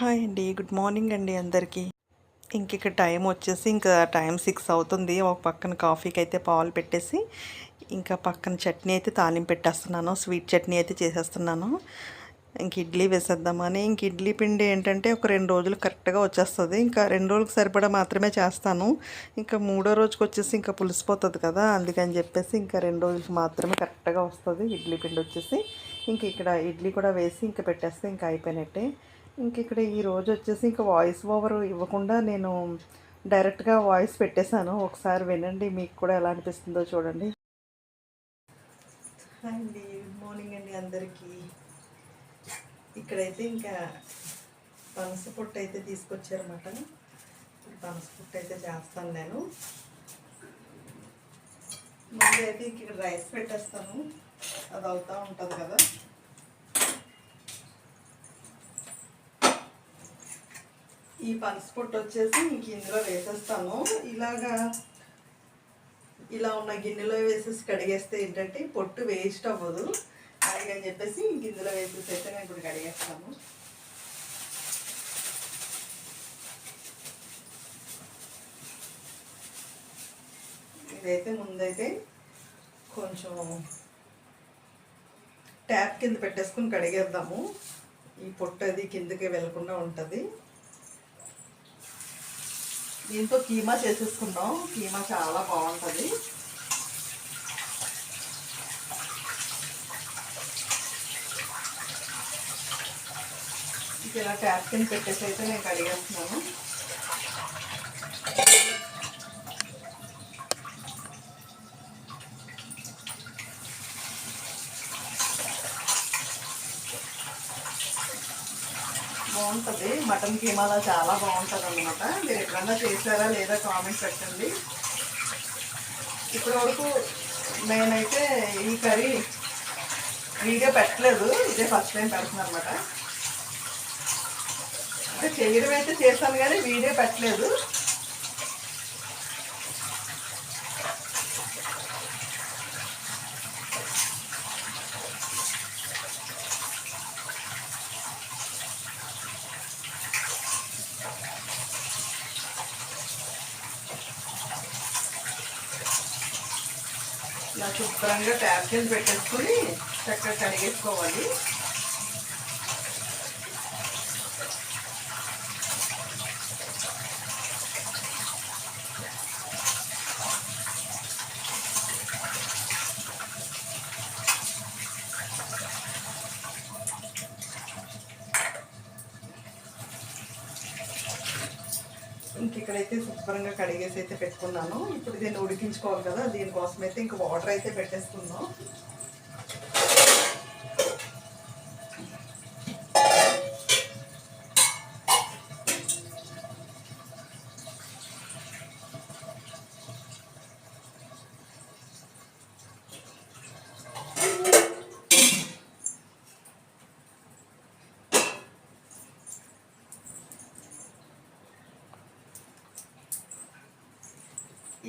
Hi అండి. Good morning అండి అందరికీ. ఇంక ఇక్కడ టైం వచ్చేసి ఇంకా టైం సిక్స్ అవుతుంది. ఒక పక్కన కాఫీకి అయితే పాలు పెట్టేసి ఇంకా పక్కన చట్నీ అయితే తాలింపు పెట్టేస్తున్నాను. స్వీట్ చట్నీ అయితే చేసేస్తున్నాను. ఇంక ఇడ్లీ వేసేద్దామని. ఇంక ఇడ్లీ పిండి ఏంటంటే ఒక రెండు రోజులు కరెక్ట్గా వచ్చేస్తుంది. ఇంకా రెండు రోజులకు సరిపడా మాత్రమే చేస్తాను. ఇంకా మూడో రోజుకి వచ్చేసి ఇంకా పులిసిపోతుంది కదా అందుకని చెప్పేసి ఇంకా రెండు రోజులకి మాత్రమే కరెక్ట్గా వస్తుంది ఇడ్లీ పిండి వచ్చేసి. ఇంక ఇక్కడ ఇడ్లీ కూడా వేసి ఇంకా పెట్టేస్తే ఇంకా అయిపోయినట్టే. ఇంక ఇక్కడ ఈ రోజు వచ్చేసి ఇంకా వాయిస్ ఓవర్ ఇవ్వకుండా నేను డైరెక్ట్గా వాయిస్ పెట్టేశాను. ఒకసారి వినండి మీకు కూడా ఎలా అనిపిస్తుందో చూడండి. అండి గుడ్ మార్నింగ్ అండి అందరికీ. ఇక్కడైతే ఇంకా పనస పొట్టు అయితే తీసుకొచ్చారన్నమాట. పనస పొట్టు అయితే చేస్తాను నేను. ముందు అయితే ఇక్కడ రైస్ పెట్టేస్తాను. అది అవుతూ ఉంటుంది కదా. ఈ పనసపొట్టు వచ్చేసి ఇంక ఇందులో వేసేస్తాను. ఇలాగా ఇలా ఉన్న గిన్నెలో వేసేసి కడిగేస్తే ఏంటంటే పొట్టు వేస్ట్ అవ్వదు. అలాగని చెప్పేసి ఇంక ఇందులో వేసేసి అయితే నేను ఇప్పుడు కడిగేస్తాను. ఇదైతే ముందైతే కొంచెం ట్యాప్ కింద పెట్టేసుకుని కడిగేద్దాము. ఈ పొట్టు అది కిందకి వెళ్ళకుండా ఉంటుంది. దీంతో కీమా చేసేసుకున్నాం కీమా చాలా బాగుంటుంది. ఇక ఇలా ట్యాప్కిన్ పెట్టేసి అయితే నేను కడిగేస్తున్నాను. బాగుంటుంది. మటన్ కీమాలో చాలా బాగుంటుంది అనమాట మీరు ఎప్పుడన్నా చేశారా లేదా కామెంట్ పెట్టండి ఇప్పటి వరకు నేనైతే ఈ కర్రీ వీడియో పెట్టలేదు. ఇదే ఫస్ట్ టైం పెడుతున్నాను అనమాట అంటే చేయడం అయితే చేశాను కానీ వీడియో పెట్టలేదు ఇలా శుభ్రంగా ట్యాప్ పెట్టేసుకొని చక్కగా కడిగేసుకోవాలి ఇంక ఇక్కడైతే శుభ్రంగా కడిగేసి అయితే పెట్టుకున్నాను. ఇప్పుడు దీన్ని ఉడికించుకోవాలి కదా దీనికోసం అయితే ఇంక వాటర్ అయితే పెట్టేసుకున్నాం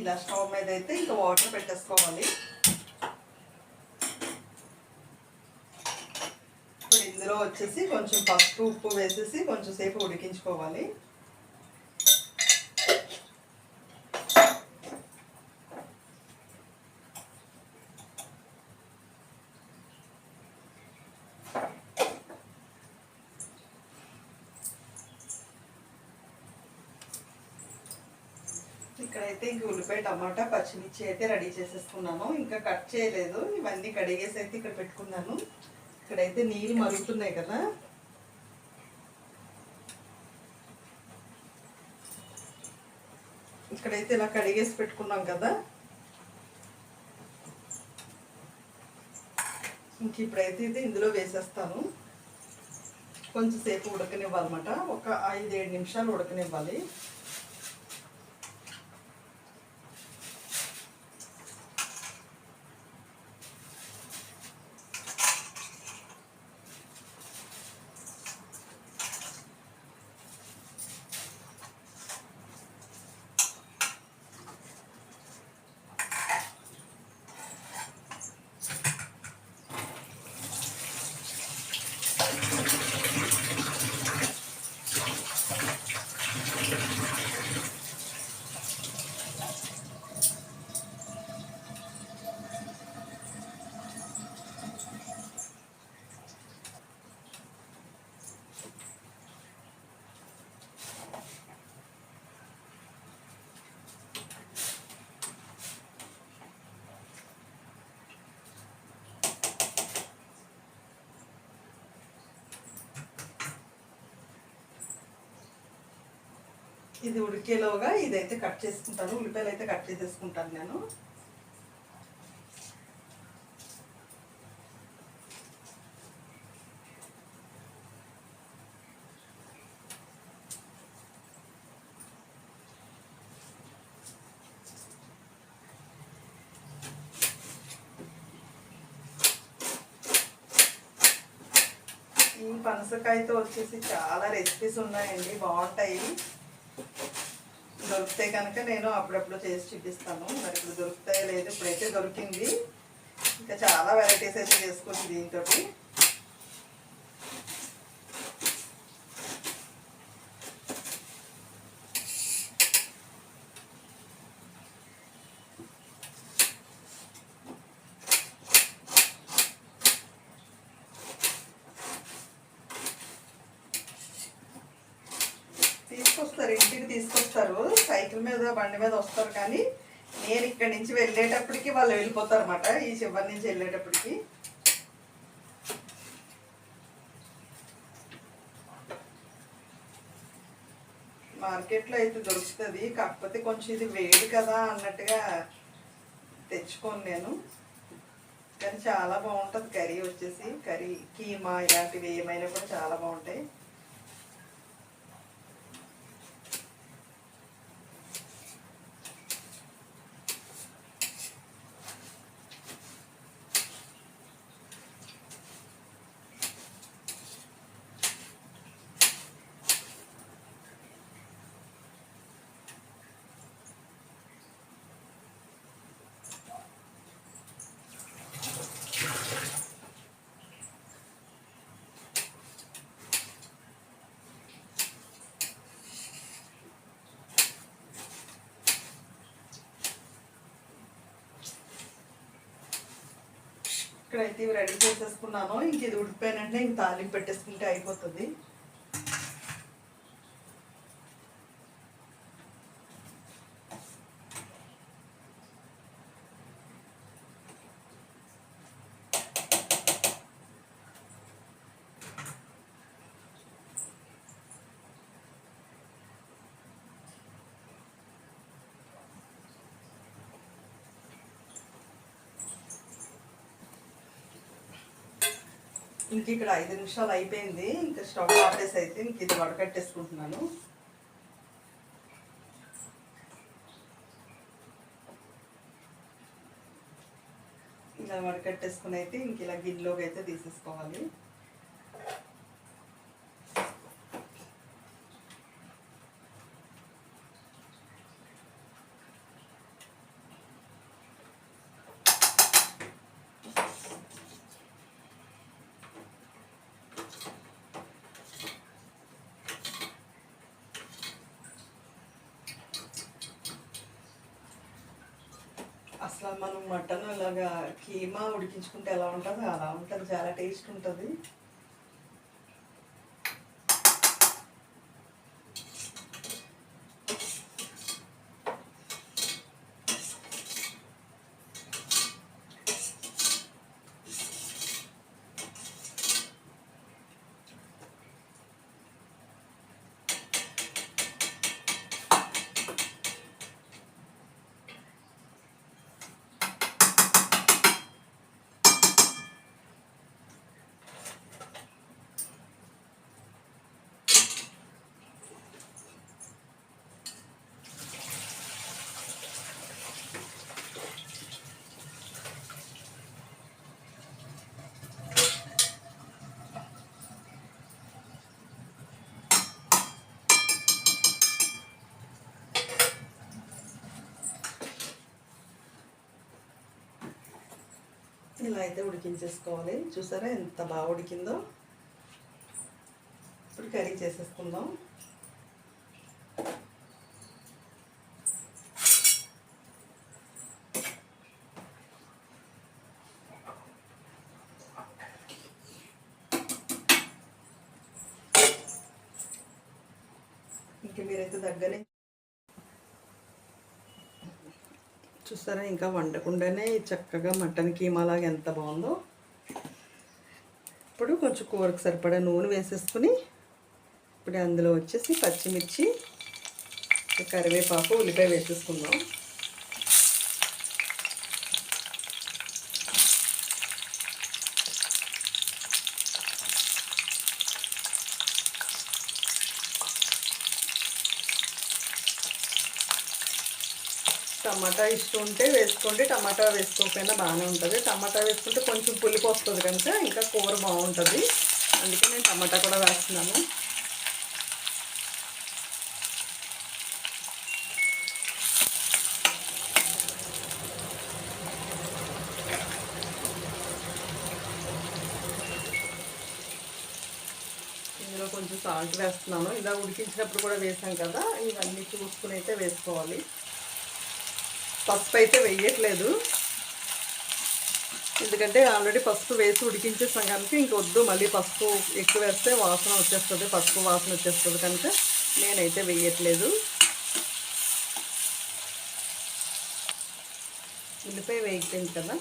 ఇలా స్టవ్ మీద అయితే ఇంకా వాటర్ పెట్టేసుకోవాలి. ఇప్పుడు ఇందులో వచ్చేసి కొంచెం పసుపు ఉప్పు వేసేసి కొంచెం సేపు ఉడికించుకోవాలి. ఇక్కడైతే ఇంక ఉల్లిపాయ టమాటా పచ్చిమిర్చి అయితే రెడీ చేసేసుకున్నాను. ఇంకా కట్ చేయలేదు. ఇవన్నీ కడిగేసి అయితే ఇక్కడ పెట్టుకున్నాను. ఇక్కడైతే నీళ్ళు మరుగుతున్నాయి కదా. ఇక్కడైతే ఇలా కడిగేసి పెట్టుకున్నాం కదా. ఇంక ఇప్పుడైతే ఇది ఇందులో వేసేస్తాను. కొంచెం సేపు ఉడకనివ్వాలన్నమాట. ఒక ఐదు ఏడు నిమిషాలు ఉడకనివ్వాలి. ఇది ఉడికేలోగా ఇదైతే కట్ చేసుకుంటాను. ఉల్లిపాయలు అయితే కట్ చేసేసుకుంటాను నేను. ఈ పనసకాయతో వచ్చేసి చాలా రెసిపీస్ ఉన్నాయండి. బాగుంటాయి. దొరికితే కనుక నేను అప్పుడప్పుడు చేసి చూపిస్తాను. మరి ఇప్పుడు దొరుకుతాయో లేదు ఇప్పుడైతే దొరికింది. ఇంకా చాలా వెరైటీస్ అయితే చేసుకోవచ్చు దీంతో బండి మీద వస్తారు కానీ నేను ఇక్కడి నుంచి వెళ్ళేటప్పటికి వాళ్ళు వెళ్ళిపోతారు అనమాట ఈ చివరి నుంచి వెళ్ళేటప్పటికి. మార్కెట్లో అయితే దొరుకుతుంది కాకపోతే కొంచెం ఇది వేడి కదా అన్నట్టుగా తెచ్చుకోను నేను. కానీ చాలా బాగుంటుంది కర్రీ వచ్చేసి కర్రీ కీమా ఇలాంటివి ఏమైనా కూడా చాలా బాగుంటాయి. ఇక్కడైతే ఇవి రెడీ చేసేసుకున్నాను. ఇంక ఇది ఉడిపోయానంటే ఇంక తాలింపు పెట్టేసుకుంటే అయిపోతుంది. ఇంక ఇక్కడ ఐదు నిమిషాలు అయిపోయింది. ఇంకా స్టవ్ ఆపేసి అయితే ఇంక ఇది వడకట్టేసుకుంటున్నాను. ఇలా వడకట్టేసుకుని అయితే ఇంక ఇలా గిన్నెలోకి అయితే తీసేసుకోవాలి. అసలు మనం మటన్ అలాగా కీమా ఉడికించుకుంటే ఎలా ఉంటుందో అలా ఉంటుంది చాలా టేస్ట్ ఉంటుంది. ఇలా అయితే ఉడికించేసుకోవాలి. చూసారా ఎంత బాగా ఉడికిందో? ఇప్పుడు కర్రీ చేసేసుకుందాం. ఇంక మీరైతే దగ్గరే చూసారా ఇంకా వండకుండానే చక్కగా మటన్ కీమాలాగా ఎంత బాగుందో. ఇప్పుడు కొంచెం కూరకు సరిపడా నూనె వేసేసుకుని ఇప్పుడు అందులో వచ్చేసి పచ్చిమిర్చి కరివేపాకు ఉల్లిపాయ వేసేసుకుందాం. టమాటా ఇష్టం ఉంటే వేసుకోండి. టమాటా వేసుకోకపోయినా బాగానే ఉంటుంది. టమాటా వేసుకుంటే కొంచెం పులిపు వస్తుంది కనుక ఇంకా కూర బాగుంటుంది. అందుకే నేను టమాటా కూడా వేస్తున్నాను. ఇందులో కొంచెం సాల్ట్ వేస్తున్నాను. ఇలా ఉడికించినప్పుడు కూడా వేసాం కదా. ఇవన్నీ చూసుకుని అయితే వేసుకోవాలి. పసుపు అయితే వేయట్లేదు. ఎందుకంటే ఆల్రెడీ పసుపు వేసి ఉడికించేసాం కనుక ఇంక వద్దు మళ్ళీ పసుపు ఎక్కువ వేస్తే వాసన వచ్చేస్తుంది పసుపు వాసన వచ్చేస్తుంది కనుక నేనైతే వేయట్లేదు. ఉల్లిపాయ వేయకపోయింది కదా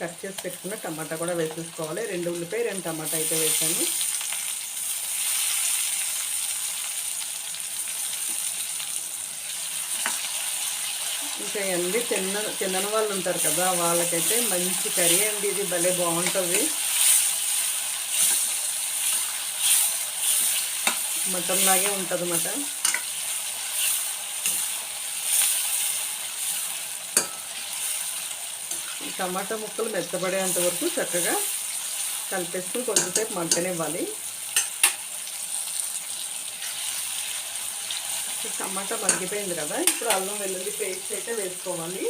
కట్ చేసి పెట్టుకున్న టమాటా కూడా వేసేసుకోవాలి. రెండు ఉల్లిపాయ రెండు టమాటా అయితే వేసాను. ఇంకా తిన్న తినని వాళ్ళు ఉంటారు కదా వాళ్ళకైతే మంచి కర్రీ అండి ఇది. భలే బాగుంటుంది. మటన్ లాగే ఉంటుంది అన్నమాట టమాటా ముక్కలు మెత్తబడేంత వరకు చక్కగా కలిపేసుకుని కొద్దిసేపు మగ్గనివ్వాలి. టమాటా మగ్గిపోయింది కదా ఇప్పుడు అల్లం వెల్లుల్లి పేస్ట్ అయితే వేసుకోవాలి.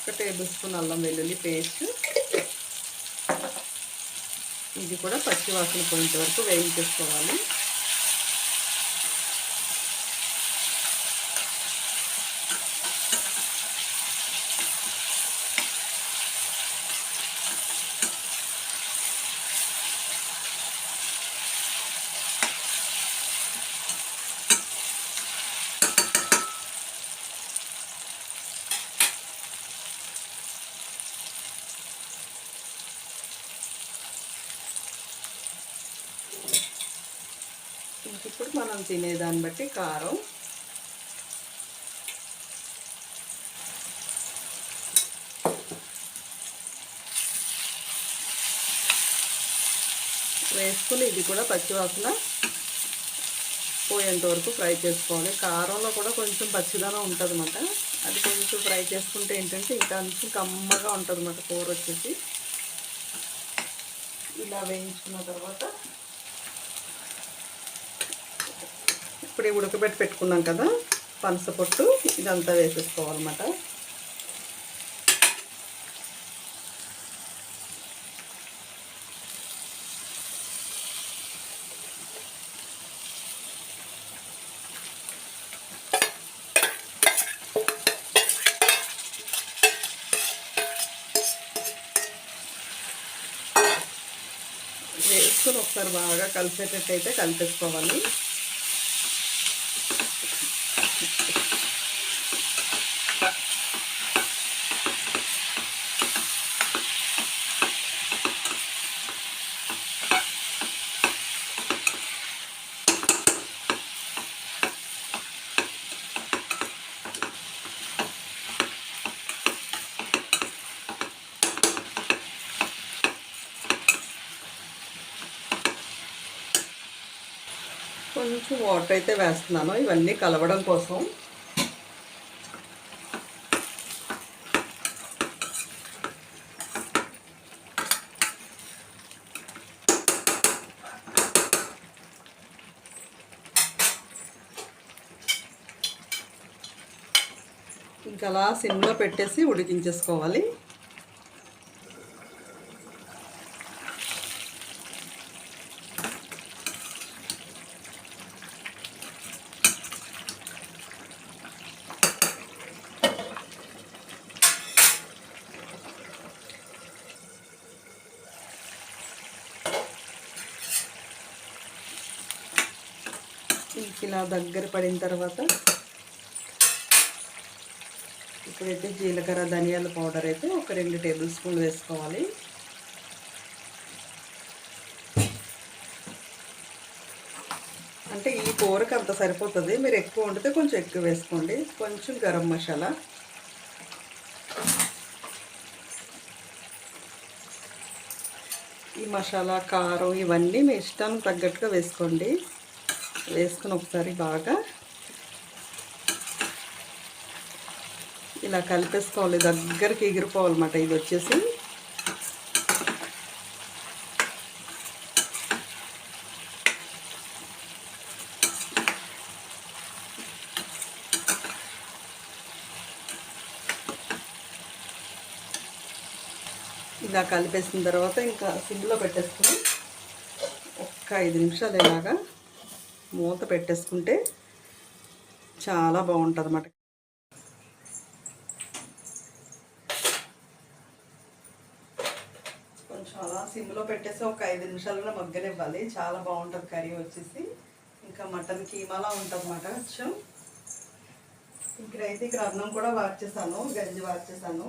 ఒక టేబుల్ స్పూన్ అల్లం వెల్లుల్లి పేస్ట్. ఇది కూడా పచ్చి వాసన పోయేంత వరకు వేయించేసుకోవాలి ఇంక ఇప్పుడు మనం తినేదాన్ని బట్టి కారం. వేసుకుని ఇది కూడా పచ్చివాసన పోయేంత వరకు ఫ్రై చేసుకోవాలి. కారంలో కూడా కొంచెం పచ్చిదనం ఉంటుంది అన్నమాట అది కొంచెం ఫ్రై చేసుకుంటే ఏంటంటే ఇంకా కొంచెం కమ్మగా ఉంటుంది అన్నమాట కూర వచ్చేసి. ఇలా వేయించుకున్న తర్వాత ఇప్పుడు ఈ ఉడకబెట్టి పెట్టుకున్నాం కదా పనస పొట్టు ఇదంతా వేసేసుకోవాలన్నమాట. వేసుకుని ఒకసారి బాగా కలిసేటట్టు అయితే కలిపేసుకోవాలి కొంచెం వాటర్ అయితే వేస్తున్నాను. ఇవన్నీ కలవడం కోసం. ఇంకా అలా సిమ్లో పెట్టేసి ఉడికించేసుకోవాలి ఇంక ఇలా దగ్గర పడిన తర్వాత ఇప్పుడైతే జీలకర్ర ధనియాల పౌడర్ అయితే ఒక రెండు టేబుల్ స్పూన్లు వేసుకోవాలి. అంటే ఈ కూరకు అంత సరిపోతుంది. మీరు ఎక్కువ వండితే కొంచెం ఎక్కువ వేసుకోండి. కొంచెం గరం మసాలా. ఈ మసాలా కారం ఇవన్నీ మీ ఇష్టానికి తగ్గట్టుగా వేసుకోండి. వేసుకుని ఒకసారి బాగా ఇలా కలిపేసుకోవాలి. దగ్గరికి ఎగిరిపోవాలన్నమాట. ఇది వచ్చేసి ఇలా కలిపేసిన తర్వాత ఇంకా సిమ్లో పెట్టేసుకుని ఒక్క ఐదు నిమిషాలు ఇలాగా మూత పెట్టేసుకుంటే చాలా బాగుంటుంది అన్నమాట కొంచెం అలా సిమ్లో పెట్టేసి ఒక ఐదు నిమిషాల్లో మగ్గనివ్వాలి. చాలా బాగుంటుంది కర్రీ వచ్చేసి. ఇంకా మటన్ కీమాలా ఉంటుంది అన్నమాట కొంచెం ఇక్కడైతే ఇక్కడ అన్నం కూడా వార్చేసాను గంజి వార్చేసాను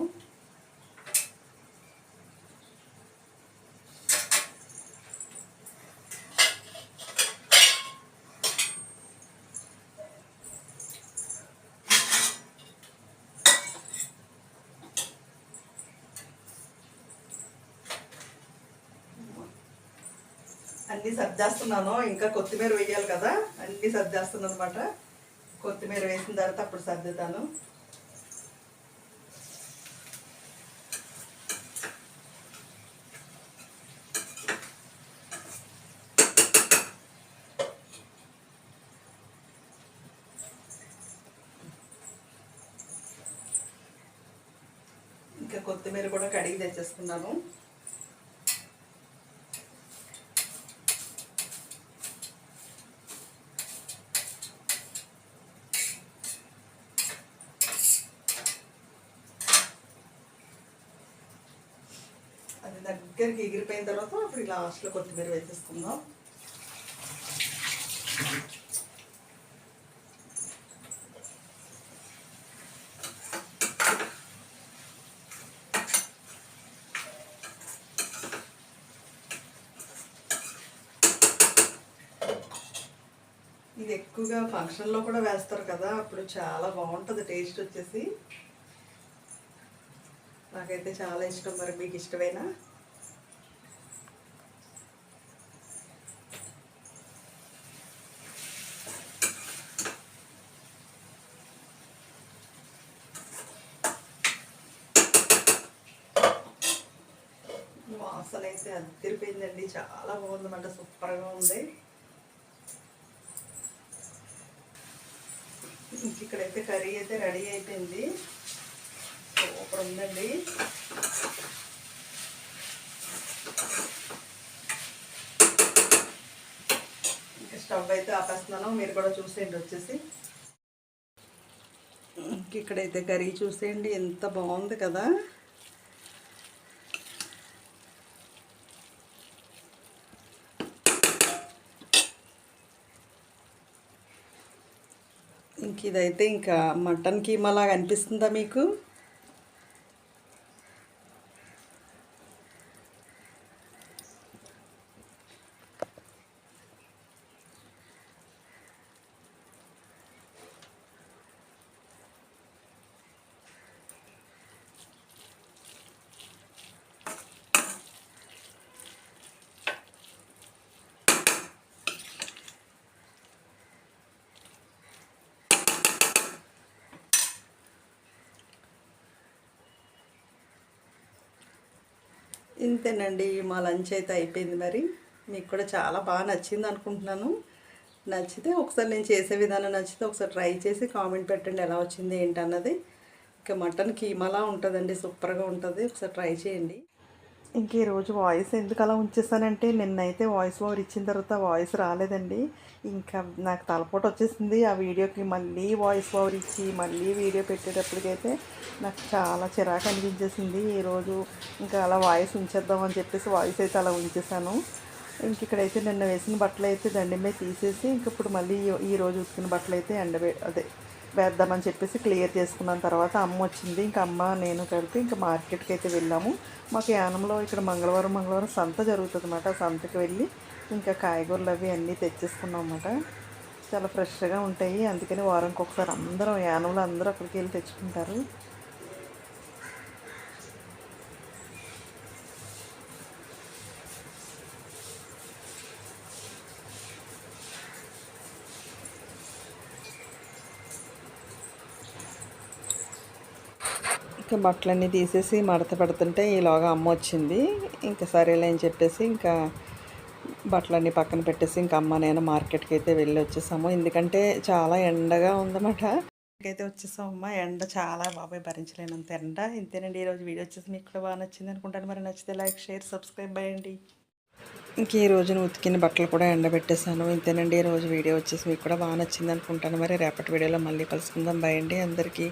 అన్నీ సర్దేస్తున్నాను ఇంకా కొత్తిమీర వేయాలి కదా. అన్నీ సర్దేస్తున్నాను అనమాట కొత్తిమీర వేసిన తర్వాత అప్పుడు సర్దుతాను. ఇంకా కొత్తిమీర కూడా కడిగి తెచ్చేసుకున్నాను అది దగ్గరికి ఎగిరిపోయిన ఇప్పుడు ఇలా లాస్ట్లో కొత్తిమీర వేసేసుకుందాం. ఇది ఎక్కువగా ఫంక్షన్లో కూడా వేస్తారు కదా అప్పుడు చాలా బాగుంటుంది టేస్ట్ వచ్చేసి. నాకైతే చాలా ఇష్టం మరి మీకు ఇష్టమేనా వాసన అయితే అదిరిపోయిందండి. చాలా బాగుందన్నమాట. సూపర్గా ఉంది. ఇక్కడైతే కర్రీ అయితే రెడీ అయిపోయింది. సూపర్ ఉందండి. ఇంకా స్టవ్ అయితే ఆపేస్తున్నాను. మీరు కూడా చూసేయండి వచ్చేసి. ఇంక ఇక్కడైతే కర్రీ చూసేయండి. ఎంత బాగుంది కదా ఇంక ఇదైతే ఇంకా మటన్ కీమాలాగా అనిపిస్తుందా మీకు? ఇంతేనండి మా లంచ్ అయితే అయిపోయింది మరి. మీకు కూడా చాలా బాగా నచ్చింది అనుకుంటున్నాను. నచ్చితే ఒకసారి నేను చేసే విధానం నచ్చితే ఒకసారి ట్రై చేసి కామెంట్ పెట్టండి ఎలా వచ్చింది ఏంటన్నది. ఇంకా మటన్ కీమాలా ఉంటుందండి సూపర్గా ఉంటుంది. ఒకసారి ట్రై చేయండి. ఇంక ఈరోజు వాయిస్ ఎందుకు అలా ఉంచేసానంటే నిన్నైతే వాయిస్ ఓవర్ ఇచ్చిన తర్వాత వాయిస్ రాలేదండి. ఇంకా నాకు తలపోటు వచ్చేసింది. ఆ వీడియోకి మళ్ళీ వాయిస్ ఓవర్ ఇచ్చి మళ్ళీ వీడియో పెట్టేటప్పటికైతే నాకు చాలా చిరాకు అనిపించేసింది. ఈరోజు ఇంకా అలా వాయిస్ ఉంచేద్దామని చెప్పేసి వాయిస్ అయితే అలా ఉంచేసాను. ఇంక ఇక్కడైతే నిన్న వేసిన బట్టలు అయితే దండి మీద తీసేసి ఇంక ఇప్పుడు మళ్ళీ ఈరోజు ఉతికిన బట్టలు అయితే ఎండబె అదే వేద్దామని చెప్పేసి క్లియర్ చేసుకున్న. తర్వాత అమ్మ వచ్చింది. ఇంకా అమ్మ నేను కలిపి ఇంకా మార్కెట్కి అయితే వెళ్ళాము. మాకు యానంలో ఇక్కడ మంగళవారం మంగళవారం సంత జరుగుతుంది అన్నమాట సంతకి వెళ్ళి ఇంకా కాయగూరలు అవి అన్నీ తెచ్చేసుకున్నాం అన్నమాట. చాలా ఫ్రెష్గా ఉంటాయి. అందుకని వారానికి ఒకసారి అందరం యానంలో అందరూ అక్కడికి వెళ్ళి తెచ్చుకుంటారు. ఇంకా బట్టలన్నీ తీసేసి మడత పెడుతుంటే ఈలోగా అమ్మ వచ్చింది. ఇంకా సరేలే అని చెప్పేసి ఇంకా బట్టలన్నీ పక్కన పెట్టేసి ఇంకా అమ్మ నేను మార్కెట్కి అయితే వెళ్ళి వచ్చేసాము. ఎందుకంటే చాలా ఎండగా ఉందన్నమాట అయితే వచ్చేసాం అమ్మ. ఎండ చాలా బాబాయ్ భరించలేనంత ఎండ. ఇంతేనండి ఈరోజు వీడియో వచ్చేసి మీకు కూడా బాగా నచ్చింది అనుకుంటాను. మరి నచ్చితే లైక్ షేర్ సబ్స్క్రైబ్ అయ్యండి ఇంక ఈ రోజున ఉతికిన బట్టలు కూడా ఎండబెట్టేశాను. ఇంతేనండి ఈ రోజు వీడియో వచ్చేసి మీకు కూడా బాగా నచ్చింది అనుకుంటాను. మరి రేపటి వీడియోలో మళ్ళీ కలుసుకుందాం. బాయ్ అండి అందరికీ.